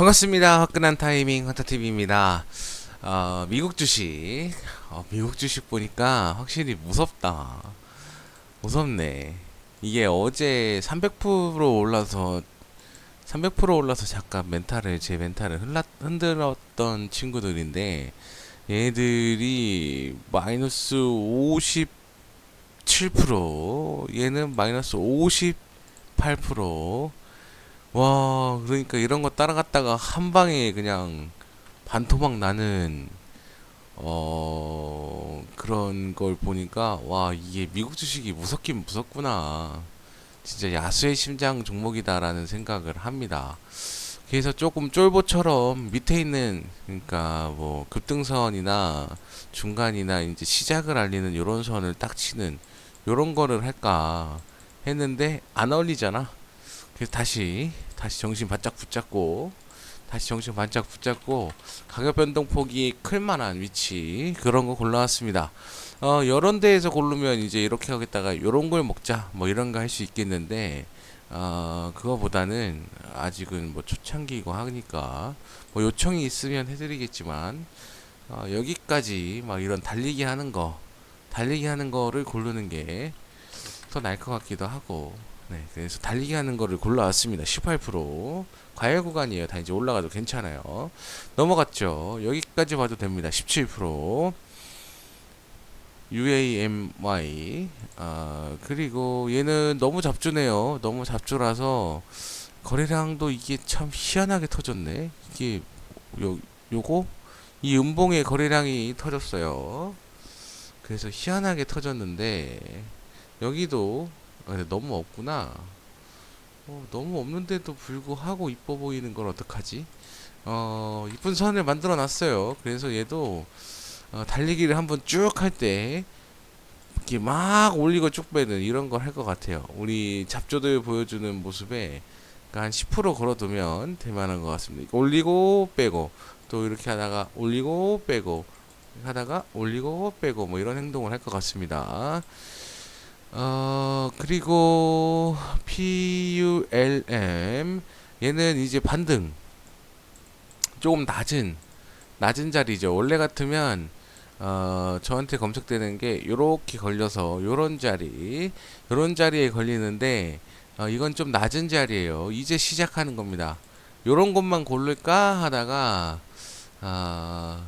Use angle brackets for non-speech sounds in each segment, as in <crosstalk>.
반갑습니다. 화끈한 타이밍 헌터TV입니다. 어, 미국 주식. 어, 미국 주식 보니까 확실히 무섭다. 무섭네. 이게 어제 300% 올라서 300% 올라서 잠깐 멘탈을 제 멘탈을 흘라, 흔들었던 친구들인데 얘들이 마이너스 57% 얘는 마이너스 58% 와, 그러니까 이런 거 따라갔다가 한 방에 그냥 반토막 나는 어 그런 걸 보니까 와 이게 미국 주식이 무섭긴 무섭구나. 진짜 야수의 심장 종목이다라는 생각을 합니다. 그래서 조금 쫄보처럼 밑에 있는 그러니까 뭐 급등선이나 중간이나 이제 시작을 알리는 요런 선을 딱 치는 요런 거를 할까 했는데 안 어울리잖아. 그래서 다시 다시 정신 바짝 붙잡고 다시 정신 바짝 붙잡고 가격 변동폭이 클 만한 위치 그런 거 골라왔습니다. 어 이런 데에서 고르면 이제 이렇게 하겠다가 요런 걸 먹자 뭐 이런 거 할 수 있겠는데 어 그거보다는 아직은 뭐 초창기이고 하니까 뭐 요청이 있으면 해드리겠지만 어 여기까지 막 이런 달리기 하는 거 달리기 하는 거를 고르는 게 더 나을 것 같기도 하고 네, 그래서 달리기 하는 거를 골라왔습니다. 18% 과열 구간이에요. 다 이제 올라가도 괜찮아요. 넘어갔죠. 여기까지 봐도 됩니다. 17% UAMY 아 그리고 얘는 너무 잡주네요. 너무 잡주라서 거래량도 이게 참 희한하게 터졌네. 이게 요 요거 이 음봉의 거래량이 터졌어요. 그래서 희한하게 터졌는데 여기도 아, 근데 너무 없구나. 어, 너무 없는데도 불구하고 이뻐 보이는 걸 어떡하지? 어, 이쁜 선을 만들어 놨어요. 그래서 얘도 어, 달리기를 한번 쭉 할 때 이렇게 막 올리고 쭉 빼는 이런 걸 할 것 같아요. 우리 잡조들 보여주는 모습에 그러니까 한10% 걸어두면 될만한 것 같습니다. 올리고 빼고 또 이렇게 하다가 올리고 빼고 하다가 올리고 빼고 뭐 이런 행동을 할 것 같습니다. 어 그리고 PULM 얘는 이제 반등 조금 낮은 낮은 자리죠. 원래 같으면 어 저한테 검색되는 게 요렇게 걸려서 요런 자리 요런 자리에 걸리는데 어 이건 좀 낮은 자리예요. 이제 시작하는 겁니다. 요런 것만 고를까 하다가 아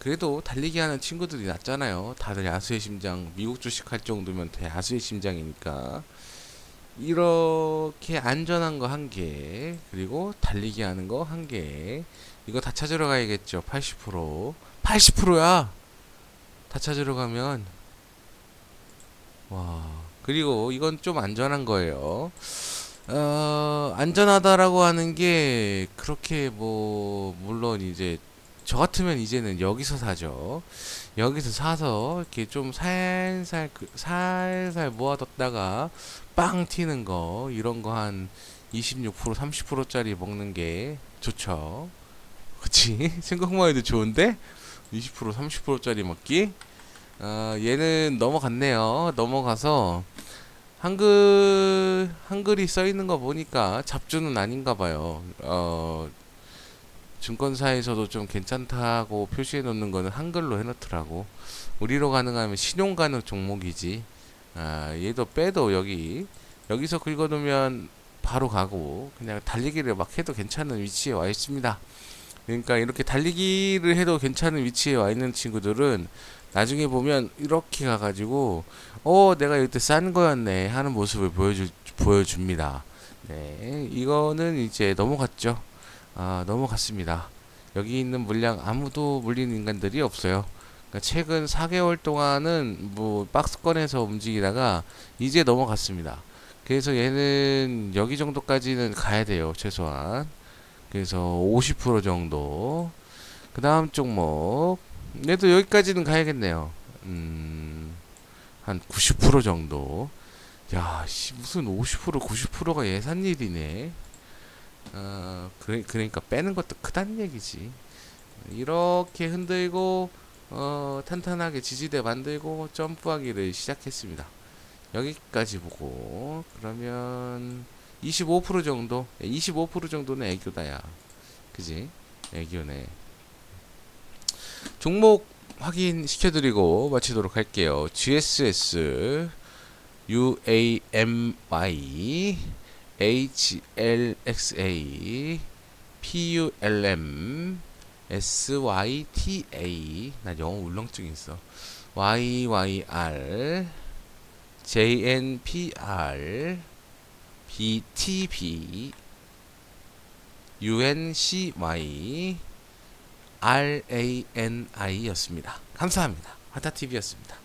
그래도 달리기 하는 친구들이 낫잖아요. 다들 야수의 심장, 미국 주식 할 정도면 다 야수의 심장이니까. 이렇게 안전한 거 한 개, 그리고 달리기 하는 거 한 개. 이거 다 찾으러 가야겠죠. 80%. 80%야! 다 찾으러 가면. 와. 그리고 이건 좀 안전한 거예요. 어, 안전하다라고 하는 게 그렇게 뭐, 물론 이제 저 같으면 이제는 여기서 사죠. 여기서 사서 이렇게 좀 살살 그- 살살 모아뒀다가 빵 튀는 거 이런 거 한 26% 30%짜리 먹는 게 좋죠. 그치? <laughs> 생각만 해도 좋은데 20% 30%짜리 먹기. 어, 얘는 넘어갔네요. 넘어가서 한글 한글이 써 있는 거 보니까 잡주는 아닌가 봐요. 어, 증권사에서도 좀 괜찮다고 표시해 놓는 거는 한글로 해 놓더라고. 우리로 가능하면 신용 가능 종목이지. 아, 얘도 빼도 여기 여기서 긁어두면 바로 가고 그냥 달리기를 막 해도 괜찮은 위치에 와 있습니다. 그러니까 이렇게 달리기를 해도 괜찮은 위치에 와 있는 친구들은 나중에 보면 이렇게 가가지고 어 내가 이때 싼 거였네 하는 모습을 보여주 보여줍니다. 네, 이거는 이제 넘어갔죠. 아, 넘어갔습니다. 여기 있는 물량 아무도 물린 인간들이 없어요. 그러니까 최근 4개월 동안은 뭐 박스권에서 움직이다가 이제 넘어갔습니다. 그래서 얘는 여기 정도까지는 가야 돼요, 최소한. 그래서 50% 정도. 그 다음 종목. 얘도 여기까지는 가야겠네요. 음, 한 90% 정도. 야, 씨, 무슨 50% 90%가 예산일이네. 어, 그래, 그러니까 빼는 것도 크다는 얘기지. 이렇게 흔들고, 어, 탄탄하게 지지대 만들고 점프하기를 시작했습니다. 여기까지 보고, 그러면 25% 정도? 25% 정도는 애교다야. 그지? 애기요네. 종목 확인 시켜드리고 마치도록 할게요. GSS, UAMY, HLXA, PULM, SYTA. 나 영어 울렁증 있어. YYR, JNPR, BTB, UNCY, RANI였습니다. 감사합니다. 하타TV였습니다.